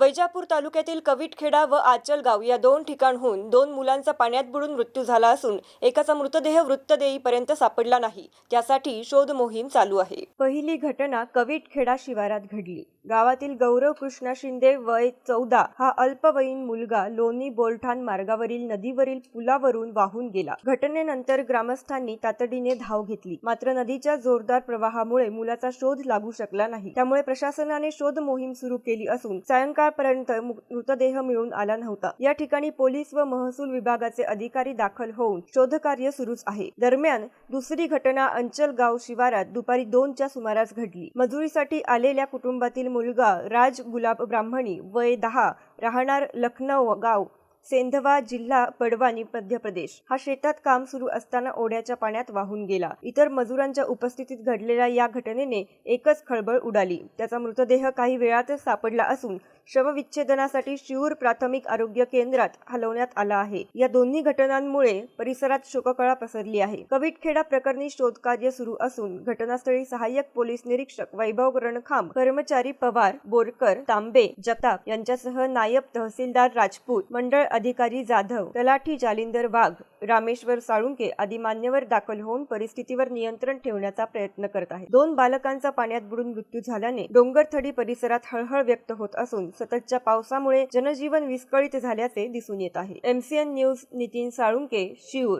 वैजापूर तालुक्यातील कविटखेडा व आचलगाव या दोन ठिकाणहून दोन मुलांचा पाण्यात बुडून मृत्यू झाला असून एकाचा मृतदेह वृत्त देईपर्यंत सापडला नाही. त्यासाठी शोध मोहीम चालू आहे. पहिली घटना कविटखेडा शिवारात घडली. गावातील गौरव कृष्णा शिंदे वय चौदा. हा अल्पवयीन मुलगा लोणी बोलठाण मार्गावरील नदीवरील पुलावरून वाहून गेला. घटनेनंतर ग्रामस्थांनी तातडीने धाव घेतली. मात्र नदीच्या जोरदार प्रवाहामुळे मुलाचा शोध लागू शकला नाही. त्यामुळे प्रशासनाने शोध मोहीम सुरू केली असून सायंकाळपर्यंत मृतदेह मिळून आला नव्हता. या ठिकाणी पोलीस व महसूल विभागाचे अधिकारी दाखल होऊन शोधकार्य सुरूच आहे. दरम्यान दुसरी घटना अंचलगाव शिवारात दुपारी दोनच्या सुमारास घडली. मजुरीसाठी आलेल्या कुटुंबातील मुलगा राज गुलाब ब्राह्मणी वय दहा राहणार लखनौ गाव सेंधवा जिल्हा पडवानी मध्य प्रदेश. हा शेतात काम सुरू असताना ओढ्याच्या पाण्यात वाहून गेला. इतर मजुरांच्या उपस्थितीत घडलेल्या या घटनेने एकच खळबळ उडाली. त्याचा मृतदेह काही वेळातच सापडला असून शवविच्छेदनासाठी शिऊर प्राथमिक आरोग्य केंद्रात हलवण्यात आला आहे. या दोन्ही घटनांमुळे परिसरात शोककळा पसरली आहे. कविटखेडा प्रकरणी शोधकार्य सुरू असून घटनास्थळी सहाय्यक पोलीस निरीक्षक वैभव रणखांब कर्मचारी पवार बोरकर तांबे जगताप यांच्यासह नायब तहसीलदार राजपूत मंडळ अधिकारी जाधव तलाठी जालिंदर वाघ रामेश्वर साळुंके आदी मान्यवर दाखल होऊन परिस्थितीवर नियंत्रण ठेवण्याचा प्रयत्न करत आहे दोन बालकांचा पाण्यात बुडून मृत्यू झाल्याने डोंगरथडी परिसरात हळहळ व्यक्त होत असून सततच्या पावसामुळे जनजीवन विस्कळीत झाल्याचे दिसून येत आहे. MCN news Nitin Salunke Shiur.